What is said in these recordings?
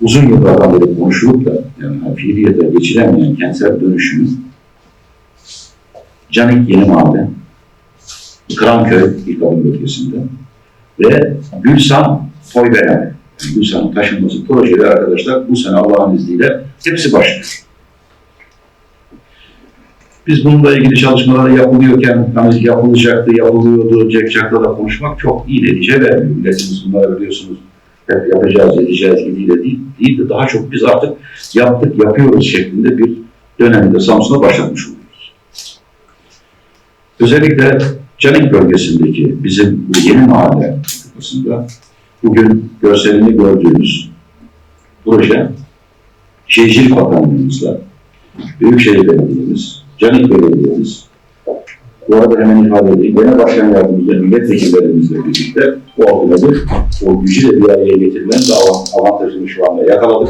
uzun yıllardan beri konuşulup da yani fiiliyete geçiremeyen kentsel dönüşümün Canik Yeni Mahalle, Kıranköy ilk adım bölgesinde ve Gülsan Toyberen, yani Gülsan'ın taşınması projeleri arkadaşlar bu sene Allah'ın izniyle hepsi başlıyor. Biz bununla ilgili çalışmaları yapılıyorken, hani yapılacaktı, yapılıyordu, Cekcak'la da konuşmak çok iyi netice vermiyor. Milletimiz bunları biliyorsunuz hep yapacağız, edeceğiz gidiyle değil, değil de daha çok biz artık yaptık, yapıyoruz şeklinde bir dönemde Samsun'a başlatmış oluyoruz. Özellikle Canik bölgesindeki bizim bu yeni mahalle kafasında bugün görselini gördüğümüz proje Şehircilik Bakanlığımızla Büyükşehir Belediye'miz, Canik Belediye'miz, bu arada hemen ifade edeyim, Genel Başkan Yardımcısı milletvekillerimizle birlikte koordinatif, o gücü de bir araya getirilen de av- avantajını şu anda yakaladık.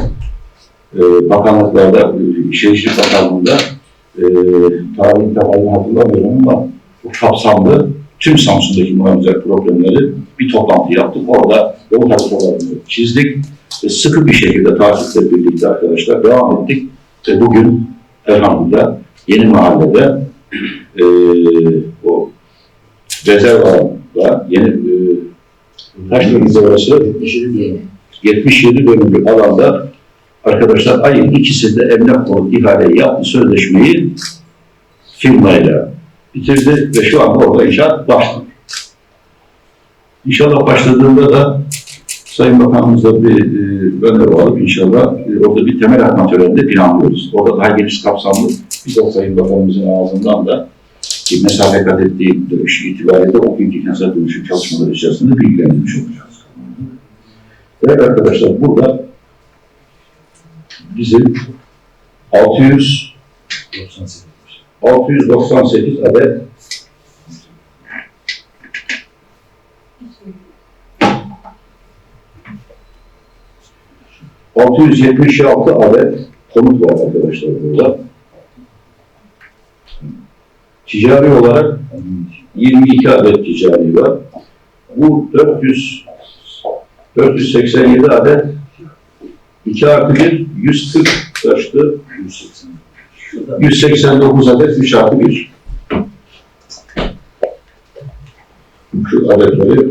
Ee, bakanlıklarda, Şehircilik Bakanlığı'nda e, tarihin tabanını hatırlamıyorum ama bu kapsamlı tüm Samsun'daki muhafızlar problemleri bir toplantı yaptık. Orada yol haritalarını çizdik ve sıkı bir şekilde takiple birlikte arkadaşlar devam ettik. Ve bugün elhamdülillah yeni mahallede e, o rezerv alanda yeni e, kaç dönümde orası? 77 dönümlük alanda arkadaşlar ayın ikisinde emlak konut ihaleyi yaptı sözleşmeyi firmayla bitirdi ve şu anda orada inşaat başladı. İnşallah başladığında da Sayın Bakanımızla bir e, öneri alıp inşallah e, orada bir temel atma töreninde planlıyoruz. Orada daha geniş kapsamlı de Sayın Bakanımızın ağzından da bir mesafe kat ettiği dönüş itibariyle o günkü kentsel dönüşüm çalışmaları içerisinde bilgilendirmiş olacağız. Evet arkadaşlar burada bizim 600 698 adet ...676 adet konut var arkadaşlar burada. Ticari olarak 22 adet ticari var. Bu 400 487 adet 2 artı 1 140 kaçtı? 189 adet 3 artı 1. Şu adetleri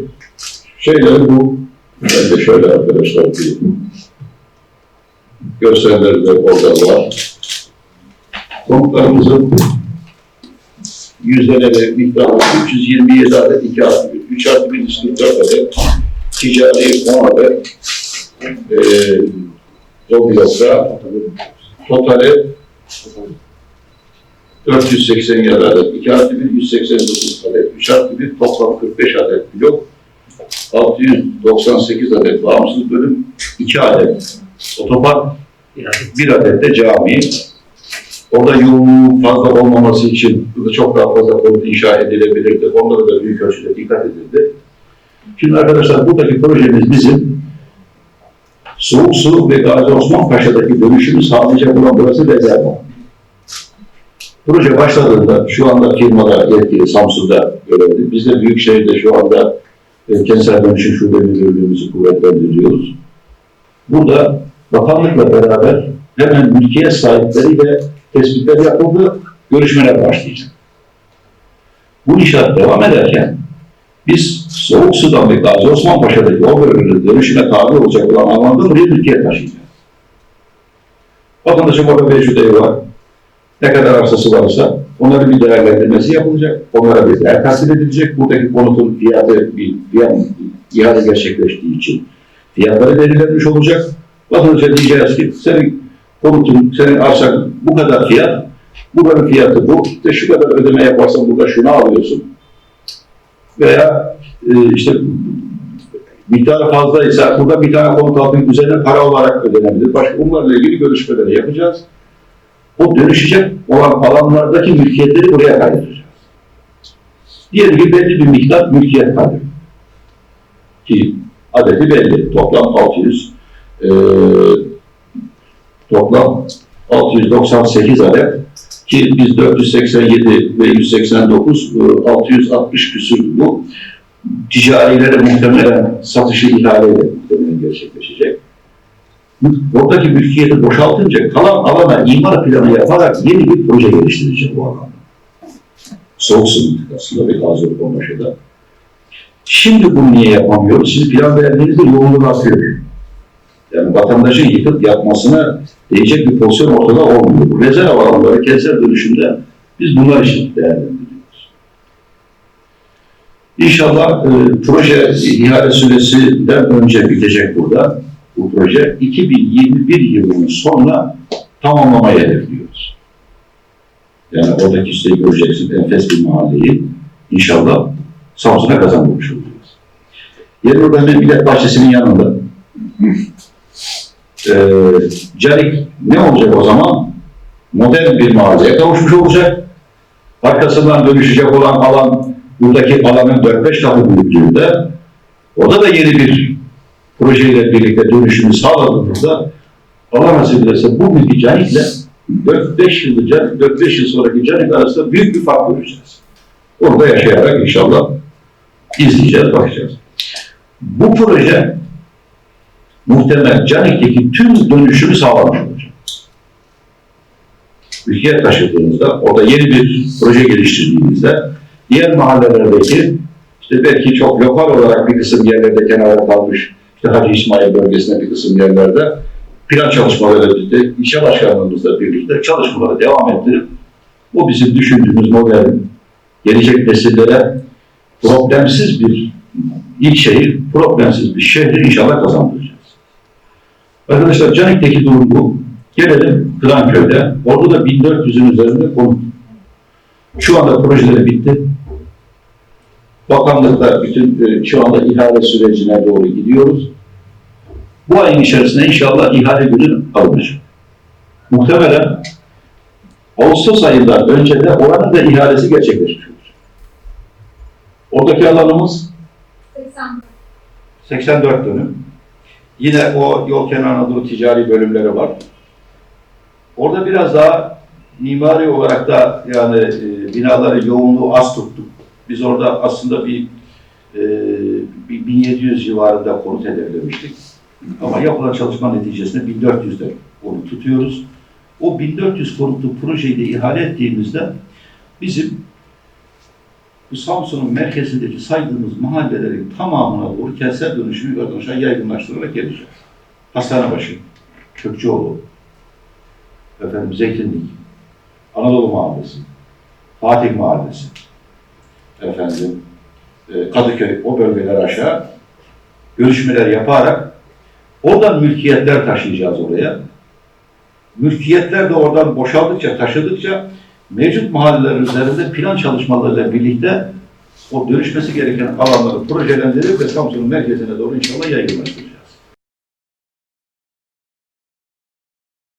şeyleri bu. Ben de şöyle arkadaşlar bir gösterleri de orada var. Konuklarımızın yüzdeleri miktarı 327 adet 2 artı 1, 3 artı 1 144 adet, ticari 10 adet, e, Zobilok'ta totali 487 adet, 2 artı 1 189 adet, 3 artı 1 toplam 45 adet blok, 698 adet bağımsız bölüm, 2 adet otopark, 1 adet de cami. Orada yoğunluğun fazla olmaması için çok daha fazla konut inşa edilebilirdi. Onlara da büyük ölçüde dikkat edildi. Şimdi arkadaşlar buradaki projemiz bizim Soğuk Su ve Gazi Osman Paşa'daki dönüşümü sağlayacak olan burası rezervan. Proje başladığında şu anda firmada yetkili Samsun'da görevli. Biz de Büyükşehir'de şu anda e, kentsel dönüşüm şube müdürlüğümüzü kuvvetlendiriyoruz. Burada bakanlıkla beraber hemen mülkiyet sahipleriyle tespitler yapıldı, görüşmeler başlayacak. Bu inşaat devam ederken biz Soğuk Su'dan ve Gazi Osman Paşa'daki o bölümde dönüşüme tabi olacak olan alanda buraya mülkiyet taşıyacağız. Vatandaşın orada mevcut evi var. Ne kadar arsası varsa onların bir değerlendirmesi yapılacak. Onlara bir değer tahsil edilecek. Buradaki konutun fiyatı bir fiyat, ihale gerçekleştiği için fiyatları belirlenmiş olacak. Vatandaşa diyeceğiz ki senin konutun, senin arsan bu kadar fiyat, buranın fiyatı bu. İşte şu kadar ödeme yaparsan burada şunu alıyorsun. Veya e, işte miktarı fazlaysa burada bir tane konut altının üzerine para olarak ödenebilir. Başka bunlarla ilgili görüşmeleri yapacağız. O dönüşecek olan alanlardaki mülkiyetleri buraya kaydıracağız. Diyelim ki belli bir miktar mülkiyet kalıyor. Ki adeti belli. Toplam 600 e, toplam 698 adet ki biz 487 ve 189 e, 660 küsür bu ticarilere muhtemelen satışı ihaleyle muhtemelen gerçekleşecek. oradaki mülkiyeti boşaltınca kalan alana imar planı yaparak yeni bir proje geliştirecek bu alanda. Soğuk su mıntıkasında ve Gazi Konbaşı'da. Şimdi bunu niye yapamıyoruz? Siz plan verdiğinizde yoğunluk artıyor. Yani vatandaşın yıkıp yapmasına değecek bir pozisyon ortada olmuyor. Bu rezerv alanları kentsel dönüşümde biz bunlar için değerlendiriyoruz. İnşallah e, proje ihale süresinden önce bitecek burada. Bu proje 2021 yılının sonuna tamamlamayı hedefliyoruz. Yani oradaki isteği göreceksin enfes bir mahalleyi inşallah Samsun'a kazandırmış olacağız. Yeni Urban'ın Millet Bahçesi'nin yanında e, Canik ne olacak o zaman? Modern bir mahalleye kavuşmuş olacak. Arkasından dönüşecek olan alan, buradaki alanın 4-5 katı büyüklüğünde orada da yeni bir projeyle birlikte dönüşümü sağladığımızda Allah nasip ederse bugünkü Canik'le 4-5 yıl, 4-5 yıl sonraki Canik arasında büyük bir fark göreceğiz. Orada yaşayarak inşallah izleyeceğiz, bakacağız. Bu proje muhtemel Canik'teki tüm dönüşümü sağlamış olacak. Ülkeye taşıdığınızda, orada yeni bir proje geliştirdiğinizde diğer mahallelerdeki işte belki çok lokal olarak bir kısım yerlerde kenara kalmış işte Hacı İsmail bölgesinde bir kısım yerlerde plan çalışmaları birlikte, ilçe başkanlığımızla birlikte çalışmaları devam ettirip bu bizim düşündüğümüz modern gelecek nesillere problemsiz bir ilk şehir, problemsiz bir şehri inşallah kazandıracağız. Arkadaşlar Canik'teki durum bu. Gelelim Kıranköy'de. Orada da 1400'ün üzerinde konut. Şu anda projeleri bitti. Bakanlıkta bütün e, şu anda ihale sürecine doğru gidiyoruz. Bu ayın içerisinde inşallah ihale günü alınacak. Muhtemelen Ağustos ayından önce de oranın da ihalesi gerçekleşmiş olacak. Oradaki alanımız 80. 84 dönüm. Yine o yol kenarına doğru ticari bölümleri var. Orada biraz daha mimari olarak da yani e, binaları yoğunluğu az tuttuk. Biz orada aslında bir, e, bir 1700 civarında konut hedeflemiştik. Ama yapılan çalışma neticesinde 1400'de onu tutuyoruz. O 1400 konutlu projeyi de ihale ettiğimizde bizim Samsun'un merkezindeki saydığımız mahallelerin tamamına doğru kentsel dönüşümü yukarıdan aşağı yaygınlaştırarak geleceğiz. Hastanebaşı, Kökçeoğlu, efendim Zeytinlik, Anadolu Mahallesi, Fatih Mahallesi, efendim e, Kadıköy, o bölgeler aşağı görüşmeler yaparak oradan mülkiyetler taşıyacağız oraya. Mülkiyetler de oradan boşaldıkça, taşıdıkça mevcut mahalleler üzerinde plan çalışmalarıyla birlikte o dönüşmesi gereken alanları projelendirip ve Samsun'un merkezine doğru inşallah yaygınlaştıracağız.